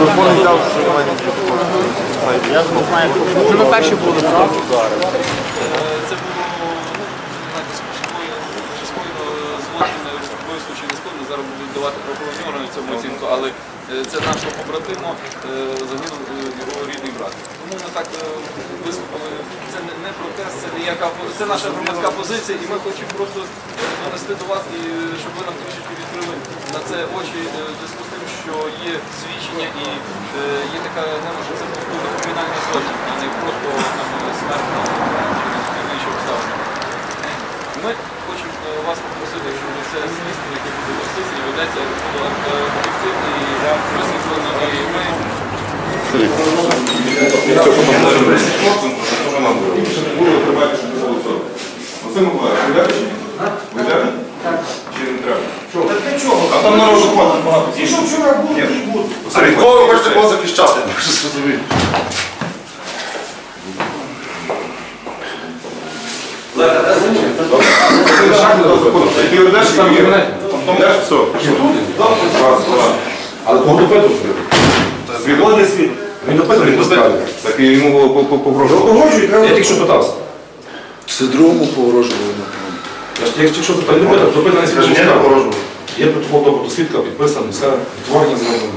Турбон взяв вживання Я не знаю, Вже ми перші були, правда? Це було частково частково злочин, частково случай військовий. Зараз будуть давати правоохоронні органи цьому оцінку, але е, це нашого побратиму е, загинув е, його рідний брат. Тому ми так е, виступили. Це не, протест, це ніяка це наша громадська позиція, і ми хочемо просто е, донести до вас і е, щоб ви нам трішечки відкрили на це очі е, в що є свідчення і е, є така нема, що це просто кримінальний злочин, а не просто там смерть чи інші. Ми хочемо е, вас попросити, щоб це слідство, яке буде вестися і ведеться, було е, об'єктивне і висвітлено. І ми Було тримати, щоб не було цього. Василь Миколаївич, ви йдете чи ні? Ви йдете? Чи не треба? Так для чого? А там народу ходить багато. Ті, що вчора були, ті будуть. Василь, кого ви хочете кого захищати? Ти йдеш, там є. Там йдеш, все. Раз, два. Але кого допитував? Світло не світло. Він допитував, він поставив. Так і йому було по- по- погрожувало. Погоджують, Я тільки що питався. Це другому погрожували. Я ж тільки що питав, він допитав, допитав не свідчив ні, не справи. Є протокол допиту свідка, підписаний, все, відтворення зроблено.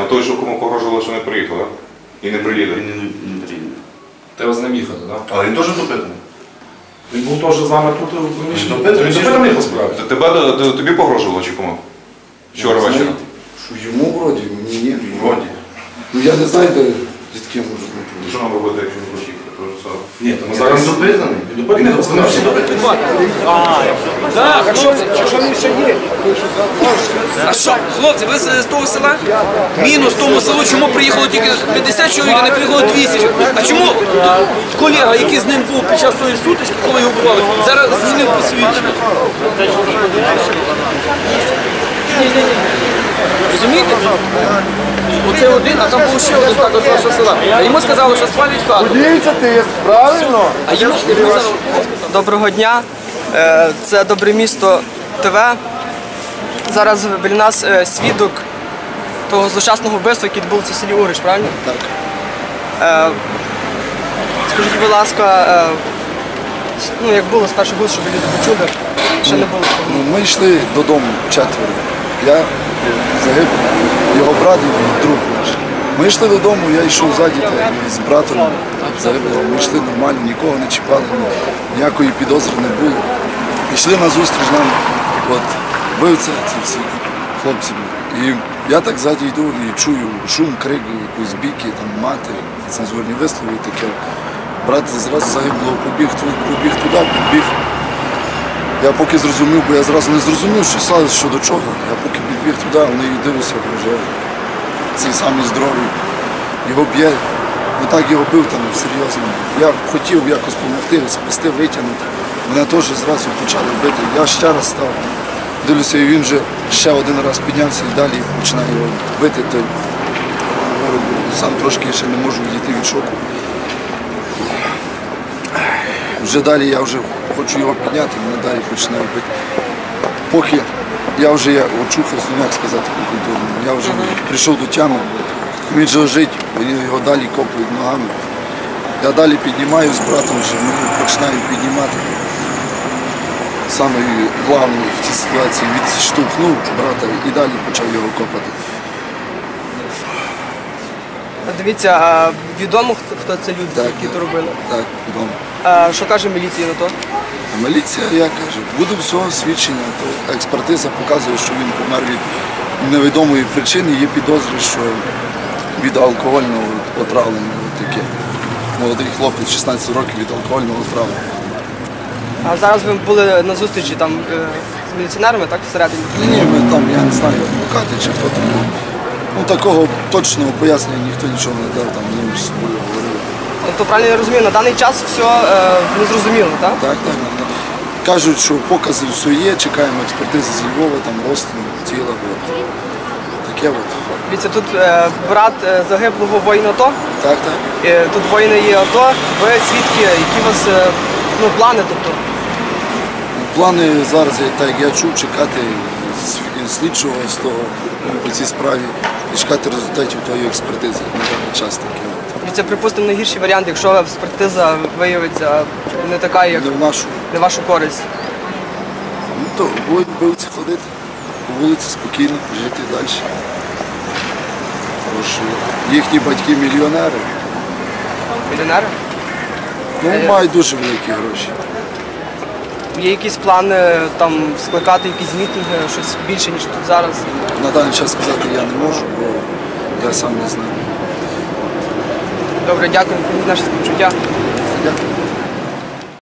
А той, що кому погрожувало, що не приїхав, так? І не приїде. Треба з ним їхати, так? Але він теж допитаний. Він був теж з вами тут у приміщенні. Допитаний, Він ж допитаний по справі. Т- Тебе т- тобі погрожувало чи кому? Вчора вечором. Що йому вроді, мені ні. Вроді. Ну я не знаю, де звідки може бути. Що нам робити, якщо не? Ні, то ми зараз... Допитаний. Він всі. Так, що, що він ще є? А що, хлопці, ви з, з того села? Мінус тому селу, чому приїхало тільки 50 чоловік, а не приїхало 200? А чому колега, який з ним був під час тої сутички, коли його бували, зараз змінив посвідчення? Розумієте? Оце один, а там був ще один також з нашого села. А йому сказали, що спалять хату. Дивіться ти, правильно? А йому йому Доброго дня. Е, Це Добре місто ТВ. Зараз біля нас е, свідок того злочасного вбивства, яке відбулося в селі Урич, правильно? Так. Е, Скажіть, будь ласка, е, ну як було спершу було, щоб люди почули, ще не було. Ну, ми йшли додому четверо. Я загиб, його брат і друг наш. Ми йшли додому, я йшов ззаді з братом загиблим. Ми йшли нормально, нікого не чіпали, ніякої підозри не було. Йшли на зустріч нам, от, вбивця, ці всі хлопці. І я так ззаді йду і чую шум, крик, якусь біки, там мати, цензурні вислови і таке. Брат зразу загиблого побіг, побіг туди, підбіг. Я поки зрозумів, бо я зразу не зрозумів, що сталося, що до чого. Я поки підбіг туди, вони їх дивлюся, вже цей самий здоровий. Його б'є. Ну так його бив там серйозно. Я хотів якось допомогти, спасти, витягнути. Мене теж зразу почали бити. Я ще раз став. Дивлюся, і він вже ще один раз піднявся і далі починає його бити. Той сам трошки ще не можу відійти від шоку. Вже далі я вже хочу його підняти, мене далі починає бити. Поки я вже я очухався, ну як сказати по-культурному, я вже прийшов до тями, він же лежить, вони його далі копають ногами. Я далі піднімаю з братом, вже ми починаю піднімати. Саме головне в цій ситуації відштовхнув брата і далі почав його копати. Дивіться, а відомо хто, це люди, Так. які то робили. Так, відомо. А що каже міліція на то? А міліція, я кажу, буде всього свідчення, то експертиза показує, що він помер від невідомої причини. Є підозри, що від алкогольного отравлення. От таке. Молодий хлопець, 16 років від алкогольного отравлення. А зараз ви були на зустрічі там е, з міліціонерами, так, всередині? Ні, ні, ми там, я не знаю, адвокати чи хто там був. Ну такого точного пояснення ніхто нічого не дав, там вони між собою говорили. Ну, то правильно я розумію, на даний час все е, незрозуміло, так? Так, так, так. Кажуть, що покази все є, чекаємо експертизи з Львова, там розтин тіла. От. Таке от. Дивіться, тут е, брат е, загиблого воїна АТО, Так, так. е, тут воїни є АТО, ви свідки, які у вас е, ну, плани, тобто. Плани зараз, я- так як я чув, чекати слідчого з того по цій справі і чекати результатів тої експертизи на даний час таке. це, припустимо, найгірший варіант, якщо експертиза виявиться не така, як Не в нашу. не вашу користь. Ну то будуть вбивці ходити по вулиці спокійно, жити далі. Тому що їхні батьки мільйонери, Мільйонери? ну мають дуже великі гроші. Є якісь плани там скликати якісь мітинги, щось більше, ніж тут зараз. На даний час сказати я не можу, бо я сам не знаю. Добре, дякую. Наше співчуття. Дякую.